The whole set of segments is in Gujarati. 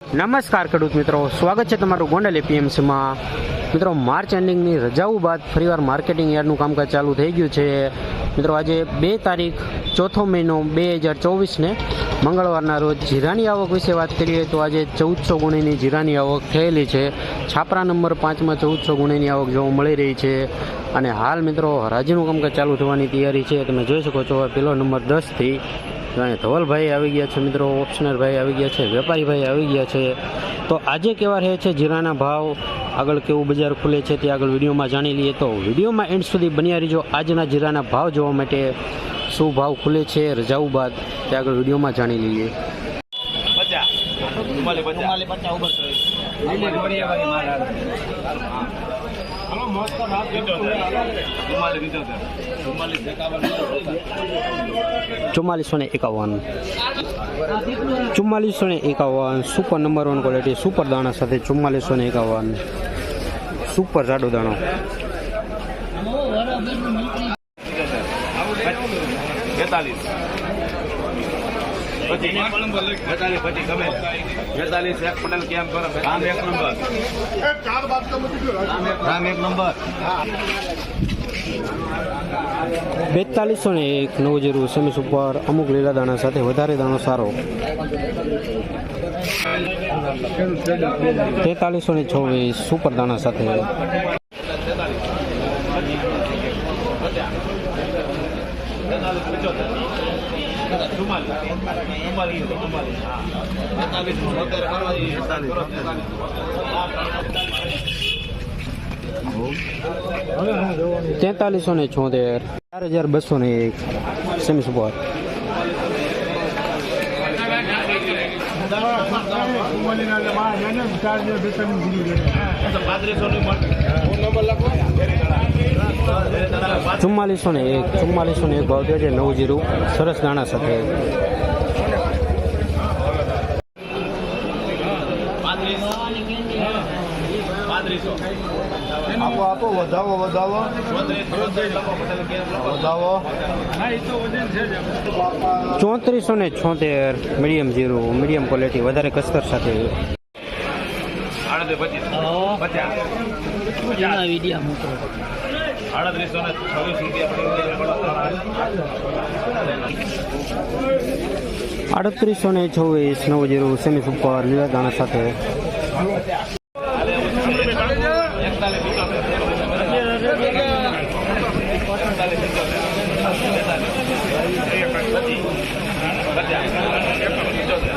નમસ્કાર ખેડૂત મિત્રો. સ્વાગત છે તમારું ગોંડલ એપીએમસીમાં મિત્રો, માર્ચ એન્ડિંગની રજાઓ બાદ ફરીવાર માર્કેટિંગ યાર્ડનું કામકાજ ચાલુ થઈ ગયું છે. મિત્રો, આજે બે તારીખ, ચોથો મહિનો બે હજાર ચોવીસને મંગળવારના રોજ જીરાની આવક વિશે વાત કરીએ તો આજે ચૌદસો ગુણીની જીરાની આવક થયેલી છે. છાપરા નંબર પાંચમાં ચૌદસો ગુણીની આવક જોવા મળી રહી છે. અને હાલ મિત્રો, હરાજીનું કામકાજ ચાલુ થવાની તૈયારી છે. તમે જોઈ શકો છો પેલો નંબર દસથી અહીંયા ધવલભાઈ આવી ગયા છે મિત્રો ઓપ્શનરભાઈ આવી ગયા છે વેપારીભાઈ આવી ગયા છે. તો આજે કેવા રહે છે જીરાના ભાવ? આગળ કેવું બજાર ખુલે છે તે આગળ વિડીયોમાં જાણી લઈએ. તો વિડીયોમાં એન્ડ સુધી બન્યા રહીજો. આજના જીરાના ભાવ જોવા માટે શું ભાવ ખુલે છે રજાઓ બાદ તે આગળ વિડીયોમાં જાણી લઈએ. પચાસ. ચુમ્માલીસો ને એકાવન. ચુમ્માલીસો ને એકાવન super number one quality super દાણા સાથે ચુમ્માલીસો ને એકાવન. સુપર જાડો દાણો. બેતાલીસ. બેતાલીસ પછી ગમે. બેતાલીસ એક પટેલ કેમ કરો? રામ એક નંબર. રામ એક નંબર. બેતાલીસો ને એક નવ જીરો સેમી સુપર અમુક લીલા દાણા સાથે વધારે દાણો સારો. તેતાલીસો ને છવ્વીસ સુપર દાણા સાથે. તેતાલીસો ને છોતેર ચાર હજાર બસો ને એક સેમી સુપર. પાંત્રીસો નું. ચુમ્માલીસો ને એક ચુમ્માલીસો ને એક ભાવ થયો છે નવ જીરું સરસ દાણા સાથે. આપો આપો વધાવો વધાવો. વધાવો. ચોત્રીસો ને છોતેર મીડિયમ જીરું મીડિયમ ક્વોલિટી વધારે કસ્તર સાથે. આડત્રીસ પચીસ. પચાસ. આડત્રીસો ને છવ્વીસ રૂપિયા આડત્રીસો ને છવ્વીસ નવ જીરો સેમી સુપર લીલા દાણા સાથે. Thank પિચોતેર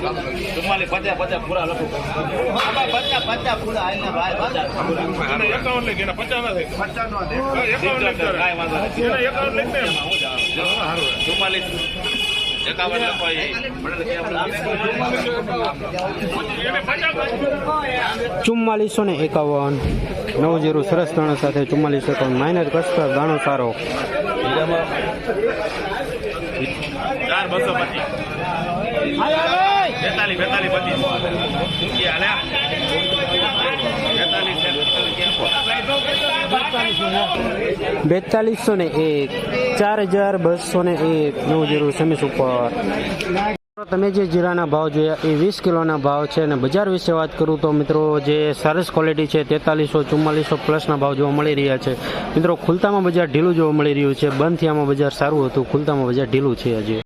ચુમ્માલીસ પચાસ પચાસ પૂરા લખો. પચાસ પચાસ પૂરા આવીને ભાઈ પચાસ ચુમ્માલીસ. એકાવન લખો ચુમ્માલીસો ને એકાવન. નવ જીરો સરસ દાણા સાથે ચુમ્માલીસો એકાવન. માઇનસ કસ્તર દાણો સારો. ચાર બસો પચીસ. બેતાલીસ બેતાલીસ, પચીસ. મૂકી હાલે બેતાલીસો ને એક, ચાર હજાર બસો ને એક, નવ જીરું સેમી સુપર તમે જે જીરાના ભાવ જોયા એ વીસ કિલોના ભાવ છે અને બજાર વિશે વાત કરું તો મિત્રો, જે સરસ ક્વોલિટી છે, તેતાલીસો, ચુમ્માલીસો પ્લસના ભાવ જોવા મળી રહ્યા છે. મિત્રો, ખુલતામાં બજાર ઢીલું જોવા મળી રહ્યું છે. બંધ થયામાં બજાર સારું હતું. ખુલતામાં બજાર ઢીલું છે હજી